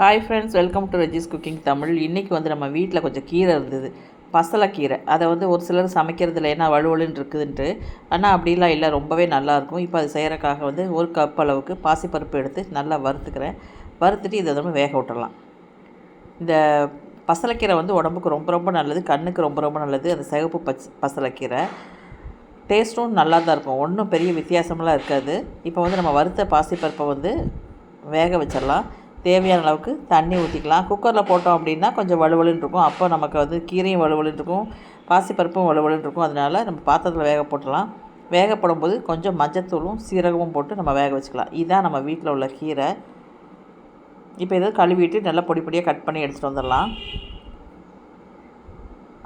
Hi friends welcome to ரெஜிஸ் cooking Tamil இன்றைக்கி வந்து நம்ம வீட்டில் கொஞ்சம் கீரை இருந்தது. பசலைக்கீரை அதை வந்து ஒரு சிலர் சமைக்கிறதுல என்ன வலுவலுன்னு இருக்குதுன்ட்டு. ஆனால் அப்படிலாம் இல்லை. ரொம்பவே நல்லாயிருக்கும் இப்போ அது செய்கிறக்காக வந்து ஒரு கப் அளவுக்கு பாசிப்பருப்பு எடுத்து நல்லா வறுத்துக்கிறேன். வறுத்துட்டு இதை வந்து வேக விட்டுறலாம். இந்த பசலைக்கீரை வந்து உடம்புக்கு ரொம்ப ரொம்ப நல்லது. கண்ணுக்கு ரொம்ப ரொம்ப நல்லது. அந்த சிகப்பு பச் பசலைக்கீரை டேஸ்ட்டும் நல்லா தான் இருக்கும். ஒன்றும் பெரிய வித்தியாசமெல்லாம் இருக்காது. இப்போ வந்து நம்ம வறுத்த பாசிப்பருப்பை வந்து வேக வச்சிடலாம். தேவையான அளவுக்கு தண்ணி ஊற்றிக்கலாம் குக்கரில் போட்டோம் அப்படின்னா கொஞ்சம் வலுவலுன்னு இருக்கும். அப்போ நமக்கு வந்து கீரையும் வலுவலுன்னு இருக்கும். பாசிப்பருப்பும் வலுவலுன்னு இருக்கும். அதனால நம்ம பாத்திரத்தில் வேக போட்டலாம் வேக போடும்போது கொஞ்சம் மஞ்சத்தூளும் சீரகமும் போட்டு நம்ம வேக வச்சுக்கலாம். இதுதான் நம்ம வீட்டில் உள்ள கீரை. இப்போ இதை கழுவிட்டு நல்லா பொடி பொடியாக கட் பண்ணி எடுத்துகிட்டு வந்துடலாம்.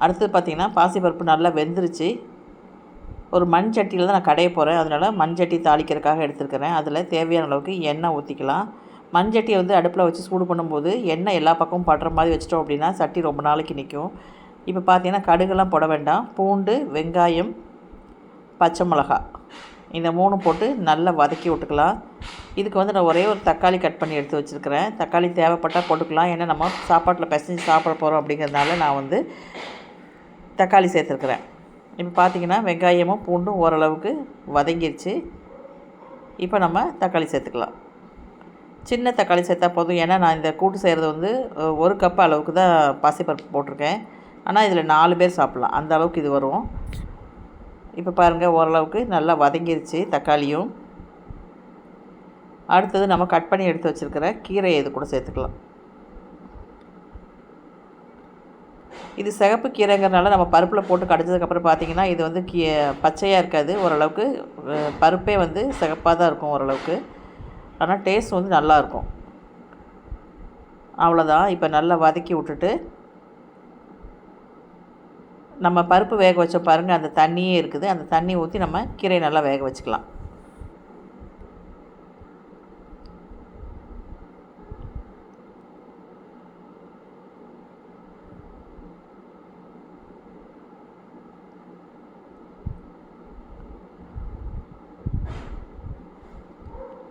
அடுத்தது பார்த்திங்கன்னா பாசிப்பருப்பு நல்லா வெந்துருச்சு. ஒரு மண் சட்டியில் தான் நான் கடைய போகிறேன் அதனால் மண் சட்டி தாளிக்கிறதுக்காக எடுத்துருக்கிறேன். அதில் தேவையான அளவுக்கு எண்ணெய் ஊற்றிக்கலாம் மண்சட்டியை வந்து அடுப்பில் வச்சு சூடு பண்ணும்போது எண்ணெய் எல்லா பக்கமும் படுற மாதிரி வச்சிட்டோம் அப்படின்னா சட்டி ரொம்ப நாளைக்கு நிற்கும். இப்போ பார்த்தீங்கன்னா கடுகெல்லாம் போட வேண்டாம். பூண்டு வெங்காயம் பச்சை மிளகா. இந்த மூணு போட்டு நல்லா வதக்கி விட்டுக்கலாம். இதுக்கு வந்து நான் ஒரே ஒரு தக்காளி கட் பண்ணி எடுத்து வச்சுருக்கிறேன். தக்காளி தேவைப்பட்டால் போட்டுக்கலாம். ஏன்னா நம்ம சாப்பாட்டில் பிசைஞ்சு சாப்பிட போகிறோம் அப்படிங்கிறதுனால நான் வந்து தக்காளி சேர்த்துருக்குறேன். இப்போ பார்த்தீங்கன்னா வெங்காயமும் பூண்டும் ஓரளவுக்கு வதங்கிருச்சு. இப்போ நம்ம தக்காளி சேர்த்துக்கலாம். சின்ன தக்காளி சேர்த்தா போதும். ஏன்னா நான் இந்த கூட்டு செய்கிறது வந்து ஒரு கப் அளவுக்கு தான் பாசிப்பருப்பு போட்டிருக்கேன். ஆனால் இதில் நாலு பேர் சாப்பிட்லாம். அந்த அளவுக்கு இது வரும். இப்போ பாருங்கள் ஓரளவுக்கு நல்லா வதங்கிருச்சு தக்காளியும். அடுத்தது நம்ம கட் பண்ணி எடுத்து வச்சுருக்கிற கீரையை இது கூட சேர்த்துக்கலாம். இது சிகப்பு கீரைங்கிறனால நம்ம பருப்பில் போட்டு கடைஞ்சதுக்கப்புறம் பார்த்தீங்கன்னா இது வந்து கீ பச்சையாக இருக்காது. ஓரளவுக்கு பருப்பே வந்து சிகப்பாக தான் இருக்கும் ஓரளவுக்கு. ஆனால் டேஸ்ட் வந்து நல்லாயிருக்கும் அவ்வளோதான் இப்போ நல்லா வதக்கி விட்டுட்டு நம்ம பருப்பு வேக வச்ச பாருங்கள் அந்த தண்ணியே இருக்குது. அந்த தண்ணி ஊற்றி நம்ம கீரையை நல்லா வேக வச்சுக்கலாம்.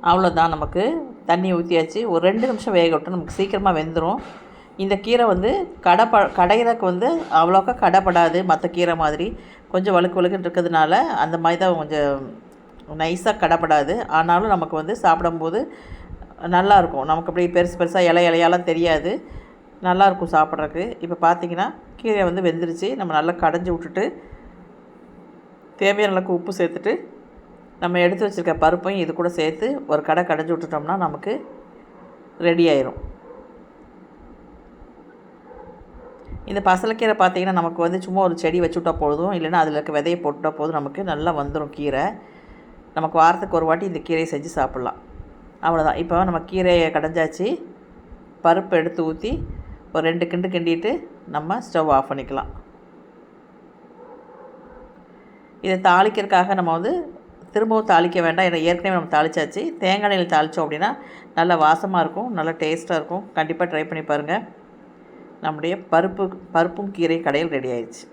அவ்வளோதான் நமக்கு. தண்ணி ஊற்றியாச்சு ஒரு ரெண்டு நிமிஷம் வேக விட்டு நமக்கு சீக்கிரமாக வெந்துடும் இந்த கீரை வந்து கடை ப கடையிறக்கு வந்து அவ்வளோக்கா கடைப்படாது. மற்ற கீரை மாதிரி. கொஞ்சம் வழுக்கு வழுக்குன்னு இருக்கிறதுனால அந்த மாதிரி தான் கொஞ்சம் நைஸாக கடைப்படாது. ஆனாலும் நமக்கு வந்து சாப்பிடும்போது நல்லாயிருக்கும் நமக்கு அப்படி பெருசு பெருசாக இலை இலையாலாம் தெரியாது. நல்லாயிருக்கும் சாப்பிட்றதுக்கு இப்போ பார்த்தீங்கன்னா கீரை வந்து வெந்துருச்சு. நம்ம நல்லா கடைஞ்சி விட்டுட்டு தேவையான அளவுக்கு உப்பு சேர்த்துட்டு நம்ம எடுத்து வச்சுருக்க பருப்பையும் இது கூட சேர்த்து ஒரு கடை கடைஞ்சி விட்டுட்டோம்னா நமக்கு ரெடி ஆயிரும். இந்த பசலைக்கீரை பார்த்திங்கன்னா நமக்கு வந்து சும்மா ஒரு செடி வச்சுவிட்டா போதும் இல்லைன்னா அதில் இருக்க விதையை போட்டுட்டா போதும் நமக்கு நல்லா வந்துடும் கீரை. நமக்கு வாரத்துக்கு ஒரு வாட்டி இந்த கீரையை செஞ்சு சாப்பிட்லாம். அவ்வளோதான் இப்போ நம்ம கீரையை கடைஞ்சாச்சு. பருப்பு எடுத்து ஊற்றி ஒரு ரெண்டு கிண்டு கிண்டிட்டு நம்ம ஸ்டவ் ஆஃப் பண்ணிக்கலாம். இதை தாளிக்கிறதுக்காக நம்ம வந்து திரும்பவும் தாளிக்க வேண்டாம். ஏன்னா ஏற்கனவே நம்ம தாளிச்சாச்சு. தேங்காய் எண்ணெயில் தாளித்தோம் அப்படின்னா நல்லா வாசமாக இருக்கும். நல்லா டேஸ்ட்டாக இருக்கும். கண்டிப்பாக ட்ரை பண்ணி பாருங்கள் நம்முடைய பருப்பு பருப்பும் கீரை கடையில் ரெடி ஆயிடுச்சு